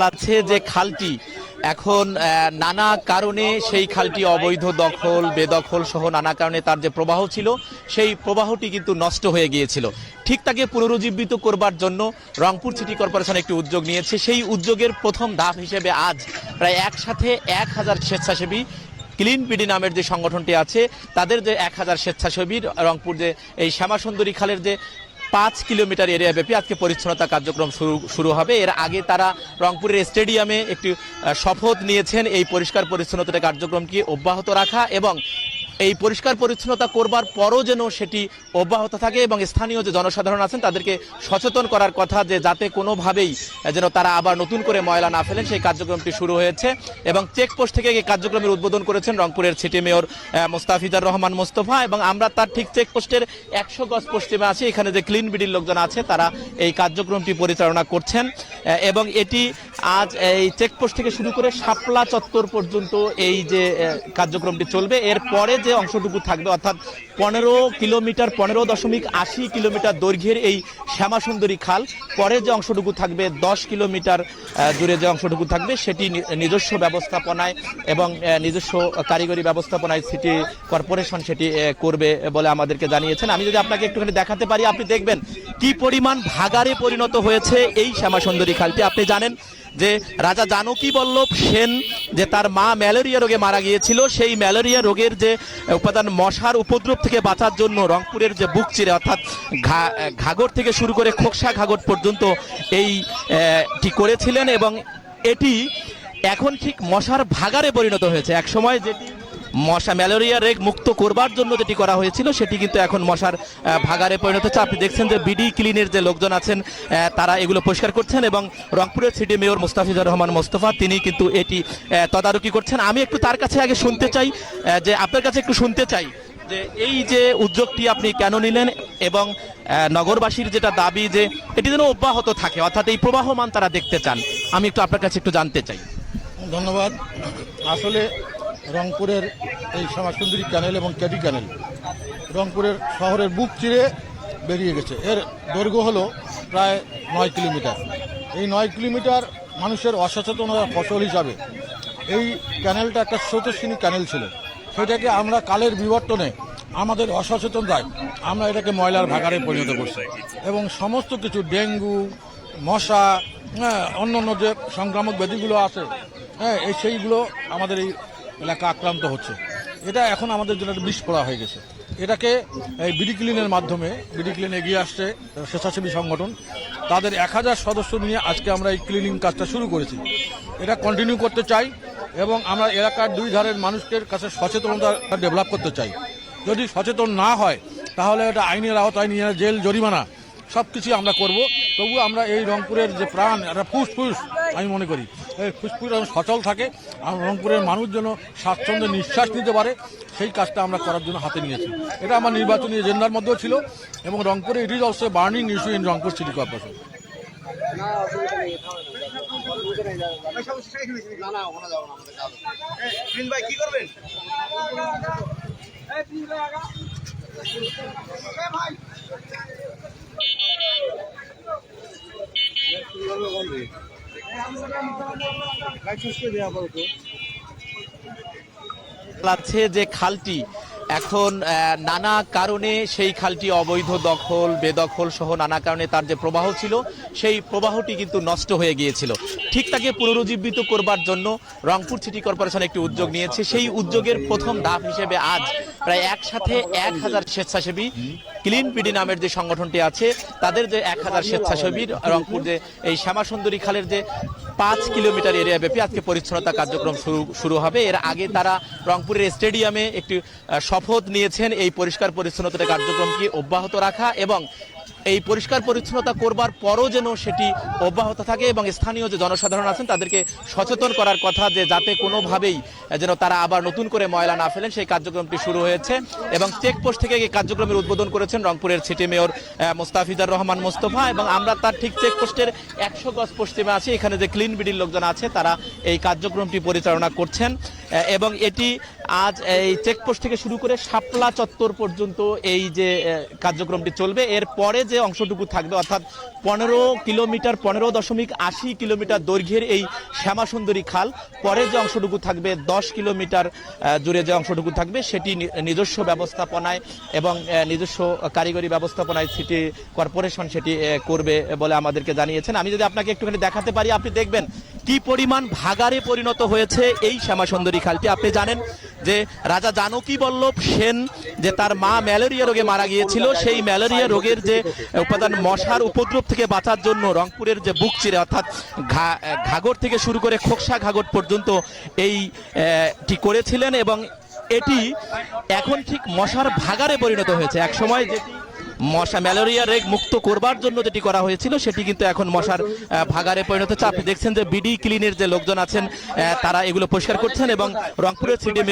আছে যে খালটি। এখন নানা কারণে সেই খালটি অবৈধ দখল, বেদখল সহ নানা কারণে তার যে প্রবাহ ছিল, সেই প্রবাহটি কিন্তু নষ্ট হয়ে গিয়েছিল। ঠিক তাকে পুনরুজ্জীবিত করবার জন্য রংপুর সিটি কর্পোরেশন একটি উদ্যোগ নিয়েছে। সেই উদ্যোগের প্রথম ধাপ হিসেবে আজ প্রায় একসাথে এক হাজার স্বেচ্ছাসেবী, ক্লিন পিডি নামের যে সংগঠনটি আছে, তাদের যে এক হাজার স্বেচ্ছাসেবী, রংপুর যে এই শ্যামাসুন্দরী খালের যে পাঁচ কিলোমিটার এরিয়া ব্যাপী আজকে পরিচ্ছন্নতা কার্যক্রম শুরু শুরু হবে। এর আগে তারা রংপুরের স্টেডিয়ামে একটি শপথ নিয়েছেন। এই পরিষ্কার পরিচ্ছন্নতা কার্যক্রমকে অব্যাহত রাখা এবং এই পরিষ্কার পরিচ্ছন্নতা করবার পরও যেন সেটি অব্যাহত থাকে এবং স্থানীয় যে জনসাধারণ আছেন, তাদেরকে সচেতন করার কথা যে যাতে কোনোভাবেই যেন তারা আবার নতুন করে ময়লা না ফেলেন, সেই কার্যক্রমটি শুরু হয়েছে এবং চেকপোস্ট থেকে এই কার্যক্রমের উদ্বোধন করেছেন রংপুরের সিটি মেয়র মোস্তাফিজার রহমান মোস্তফা এবং আমরা তার ঠিক চেকপোস্টের একশো গজ পশ্চিমে আছি। এখানে যে ক্লিন বিডির লোকজন আছে, তারা এই কার্যক্রমটি পরিচালনা করছেন এবং এটি আজ এই চেকপোস্ট থেকে শুরু করে শাপলা চত্বর পর্যন্ত এই যে কার্যক্রমটি চলবে। এর পরে যে অংশটুকু থাকবে, অর্থাৎ পনেরো কিলোমিটার, পনেরো দশমিক আশি কিলোমিটার দৈর্ঘ্যের এই শ্যামাসুন্দরী খাল। পরে যে অংশটুকু থাকবে, দশ কিলোমিটার দূরে যে অংশটুকু থাকবে, সেটি নিজস্ব ব্যবস্থাপনায় এবং নিজস্ব কারিগরি ব্যবস্থাপনায় সিটি কর্পোরেশন সেটি করবে বলে আমাদেরকে জানিয়েছেন। আমি যদি আপনাকে একটুখানি দেখাতে পারি, আপনি দেখবেন কি পরিমাণ ভাগারে পরিণত হয়েছে এই শ্যামাসুন্দরী খালটি। আপনি জানেন যে রাজা জানকী বল্লভ সেন যে তার মা ম্যালেরিয়া রোগে মারা গিয়েছিল সেই ম্যালেরিয়া রোগের যে উপাদান মশার উপদ্রব থেকে বাঁচার জন্য রংপুরের যে বুক চিরে অর্থাৎ ঘাগর থেকে শুরু করে খোকসা ঘাগর পর্যন্ত এই আহ, টি করেছিলেন এবং এটি এখন ঠিক মশার ভাগারে পরিণত হয়েছে। এক সময় যেটি মশা ম্যালেরিয়া রেগ মুক্ত করবার জন্য যেটি করা হয়েছিল, সেটি কিন্তু এখন মশার ভাগারে পরিণত হচ্ছে। আপনি দেখছেন যে বিডি ক্লিনের যে লোকজন আছেন তারা এগুলো পরিষ্কার করছেন এবং রংপুরের সিটি মেয়র মুস্তাফিজুর রহমান মোস্তফা, তিনি কিন্তু এটি তদারকি করছেন। আমি একটু তার কাছে আগে শুনতে চাই যে আপনার কাছে একটু শুনতে চাই, যে এই যে উদ্যোগটি আপনি কেন নিলেন এবং নগরবাসীর যেটা দাবি যে এটি যেন অব্যাহত থাকে, অর্থাৎ এই প্রবাহমান তারা দেখতে চান। আমি একটু আপনার কাছে একটু জানতে চাই। ধন্যবাদ। আসলে রংপুরের এই শ্যামাসুন্দরী ক্যানেল এবং ক্যাডি ক্যানেল রংপুরের শহরের বুক চিরে বেরিয়ে গেছে। এর দৈর্ঘ্য হলো প্রায় নয় কিলোমিটার। এই নয় কিলোমিটার মানুষের অসচেতনতার ফসল হিসাবে এই ক্যানেলটা একটা স্রোতস্বিনী ক্যানেল ছিল। সেটাকে আমরা কালের বিবর্তনে আমাদের অসচেতনতায় আমরা এটাকে ময়লার ভাগারে পরিণত করছি। এবং সমস্ত কিছু, ডেঙ্গু, মশা হ্যাঁ অন্য অন্য যে সংক্রামক ব্যাধিগুলো আছে হ্যাঁ এই সেইগুলো আমাদের এই এলাকা আক্রান্ত হচ্ছে। এটা এখন আমাদের জন্য একটা পড়া হয়ে গেছে। এটাকে এই বিডি ক্লিনের মাধ্যমে, বিডি ক্লিন এগিয়ে আসছে স্বেচ্ছাসেবী সংগঠন। তাদের এক হাজার সদস্য নিয়ে আজকে আমরা এই ক্লিনিং কাজটা শুরু করেছি। এটা কন্টিনিউ করতে চাই এবং আমরা এলাকার দুই ধারের মানুষের কাছে সচেতনতা ডেভেলপ করতে চাই। যদি সচেতন না হয়, তাহলে এটা আইনের আওতায় নিয়ে জেল, জরিমানা সব কিছুই আমরা করব। তবু আমরা এই রংপুরের যে প্রাণ, একটা ফুসফুস, আমি মনে করি। ফুসফুস যেন সচল থাকে আর রংপুরের মানুষ যেন স্বাচ্ছন্দ্যে নিঃশ্বাস নিতে পারে সেই কাজটা আমরা করার জন্য হাতে নিয়েছি এটা আমার নির্বাচনী এজেন্ডার মধ্যেও ছিল এবং রংপুরে it is also burning issue in Rangpur city corporation কি করবেন আছে যে খালটি। এখন নানা কারণে সেই খালটি অবৈধ দখল, বেদখল সহ নানা কারণে তার যে প্রবাহ ছিল, সেই প্রবাহটি কিন্তু নষ্ট হয়ে গিয়েছিল। ঠিক তাকে পুনরুজ্জীবিত করবার জন্য রংপুর সিটি কর্পোরেশন একটি উদ্যোগ নিয়েছে। সেই উদ্যোগের প্রথম ধাপ হিসেবে আজ প্রায় একসাথে এক হাজার স্বেচ্ছাসেবী ক্লিন পিডি নামের যে সংগঠনটি আছে, তাদের যে এক হাজার স্বেচ্ছাসেবী রংপুর যে এই শ্যামাসুন্দরী খালের যে পাঁচ কিলোমিটার এরিয়া ব্যাপী আজকে পরিচ্ছন্নতা কার্যক্রম শুরু শুরু হবে। এর আগে তারা রংপুরের স্টেডিয়ামে একটি শপথ নিয়েছেন এই পরিষ্কার পরিচ্ছন্নতা কার্যক্রমকে অব্যাহত রাখা এবং এই পরিষ্কার পরিচ্ছন্নতা করবার পরও যেন সেটি অব্যাহত থাকে এবং স্থানীয় যে জনসাধারণ আছেন, তাদেরকে সচেতন করার কথা যে যাতে কোনোভাবেই যেন তারা আবার নতুন করে ময়লা না ফেলেন, সেই কার্যক্রমটি শুরু হয়েছে এবং চেকপোস্ট থেকে এই কার্যক্রমের উদ্বোধন করেছেন রংপুরের সিটি মেয়র মোস্তাফিজার রহমান মোস্তফা এবং আমরা তার ঠিক চেকপোস্টের একশো গজ পশ্চিমে আছি। এখানে যে ক্লিন বিডির লোকজন আছে, তারা এই কার্যক্রমটি পরিচালনা করছেন এবং এটি আজ এই চেকপোস্ট থেকে শুরু করে শাপলা চত্বর পর্যন্ত এই যে কার্যক্রমটি চলবে। এর পরে যে অংশটুকু থাকবে, অর্থাৎ পনেরো কিলোমিটার, পনেরো দশমিক আশি কিলোমিটার দৈর্ঘ্যের এই শ্যামাসুন্দরী খাল, পরে যে অংশটুকু থাকবে, দশ কিলোমিটার জুড়ে যে অংশটুকু থাকবে, সেটি নিজস্ব ব্যবস্থাপনায় এবং নিজস্ব কারিগরি ব্যবস্থাপনায় সিটি কর্পোরেশন সেটি করবে বলে আমাদেরকে জানিয়েছেন। আমি যদি আপনাকে একটুখানি দেখাতে পারি, আপনি দেখবেন কি পরিমাণ ভাগারে পরিণত হয়েছে এই শ্যামাসুন্দরী খালটি। আপনি জানেন যে রাজা জানকী বল্লভ সেন যে তার মা ম্যালেরিয়া রোগে মারা গিয়েছিল সেই ম্যালেরিয়া রোগের যে উপাদান মশার উপদ্রব থেকে বাঁচার জন্য রংপুরের যে বুক চিরে অর্থাৎ ঘাগর থেকে শুরু করে খোকসা ঘাগর পর্যন্ত এই আহ, করেছিলেন এবং এটি এখন ঠিক মশার ভাগারে পরিণত হয়েছে। এক সময় যেটি মশা ম্যালেরিয়া রেগ মুক্ত করবার জন্য যেটি করা হয়েছিল সেটি কিন্তু এখন মশার ভাগারে পরিণত হচ্ছে। আপনি দেখছেন যে বিডি ক্লিনের যে লোকজন আছেন তারা এগুলো পরিষ্কার করছেন এবং রংপুরের সিডি